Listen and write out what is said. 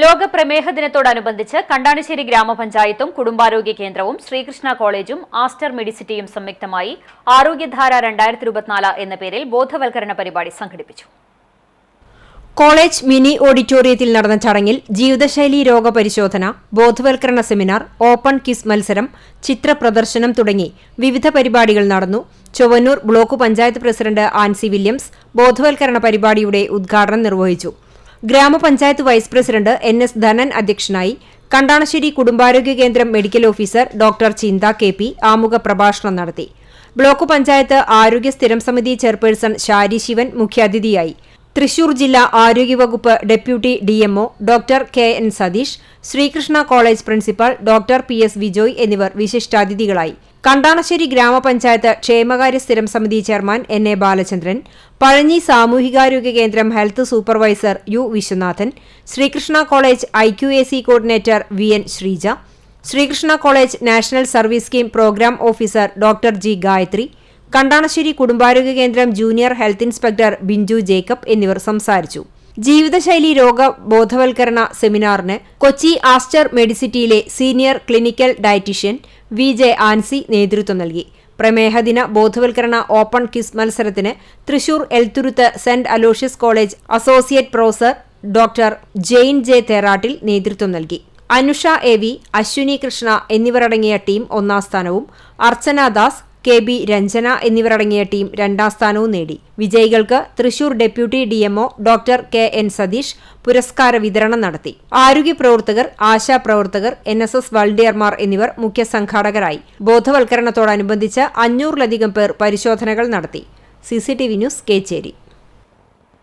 ലോക പ്രമേഹ ദിനത്തോടനുബന്ധിച്ച് കണ്ടാണിശ്ശേരി ഗ്രാമപഞ്ചായത്തും കുടുംബാരോഗ്യ കേന്ദ്രവും ശ്രീകൃഷ്ണ കോളേജും ആസ്റ്റർ മെഡിസിറ്റിയും സംയുക്തമായി ആരോഗ്യധാര രണ്ടായിരത്തി ഇരുപത്തിനാല് എന്ന പേരിൽ ബോധവൽക്കരണ പരിപാടി സംഘടിപ്പിച്ചു. കോളേജ് മിനി ഓഡിറ്റോറിയത്തിൽ നടന്ന ചടങ്ങിൽ ജീവിതശൈലി രോഗപരിശോധന ബോധവൽക്കരണ സെമിനാർ ഓപ്പൺ കിസ് മത്സരം ചിത്ര പ്രദർശനം തുടങ്ങി വിവിധ പരിപാടികൾ നടന്നു. Chowannur block panchayat president Ancy Williams ബോധവൽക്കരണ പരിപാടിയുടെ ഉദ്ഘാടനം നിർവഹിച്ചു. ഗ്രാമപഞ്ചായത്ത് vice president N S Dhanan അധ്യക്ഷനായി കണ്ടാണശ്ശേരി കുടുംബാരോഗ്യ കേന്ദ്രം medical officer doctor Chintha K P ആമുഖ പ്രഭാഷണം നടത്തി. ബ്ലോക്ക് പഞ്ചായത്ത് ആരോഗ്യ സ്ഥിരം സമിതി ചെയർപേഴ്സൺ ഷാരി ശിവൻ മുഖ്യാതിഥിയായി. തൃശൂർ ജില്ലാ ആരോഗ്യവകുപ്പ് deputy DMO doctor K N Satheesh Sreekrishna college principal doctor P S Vijoy എന്നിവർ വിശിഷ്ടാതിഥികളായി. കണ്ടാണശ്ശേരി ഗ്രാമപഞ്ചായത്ത് ക്ഷേമകാര്യ സ്ഥിരം സമിതി chairman N A Balachandran Pazhanji സാമൂഹികാരോഗ്യ കേന്ദ്രം health supervisor U Viswanathan Sreekrishna college I Q A C coordinator V N Sreeja Sreekrishna college national service scheme programme officer doctor G Gayathri Kandanassery കുടുംബാരോഗ്യ കേന്ദ്രം junior health inspector Binju Jacob എന്നിവർ സംസാരിച്ചു. ജീവിതശൈലി രോഗ ബോധവൽക്കരണ സെമിനാറിന് Kochi Aster മെഡിസിറ്റിയിലെ senior clinical dietitian V J Ancy നേതൃത്വം നൽകി. പ്രമേഹദിന ബോധവൽക്കരണ ഓപ്പൺ ക്വിസ് മത്സരത്തിന് Thrissur Elthuruth saint Aloysius college associate professor doctor Jain J Therattil നേതൃത്വം നൽകി. അനുഷ എ വി അശ്വിനി കൃഷ്ണ എന്നിവരടങ്ങിയ ടീം ഒന്നാം സ്ഥാനവും അർച്ചന ദാസ് കെ ബി രഞ്ജന എന്നിവരടങ്ങിയ ടീം രണ്ടാം സ്ഥാനവും നേടി. വിജയികൾക്ക് Thrissur deputy DMO doctor K N Satheesh പുരസ്കാര വിതരണം നടത്തി. ആരോഗ്യ പ്രവർത്തകർ ആശാ പ്രവർത്തകർ എൻ എസ് എസ് വളണ്ടിയർമാർ എന്നിവർ മുഖ്യ സംഘാടകരായി. ബോധവൽക്കരണത്തോടനുബന്ധിച്ച് അഞ്ഞൂറിലധികം പേർ പരിശോധനകൾ നടത്തി. CCTV news Kechery.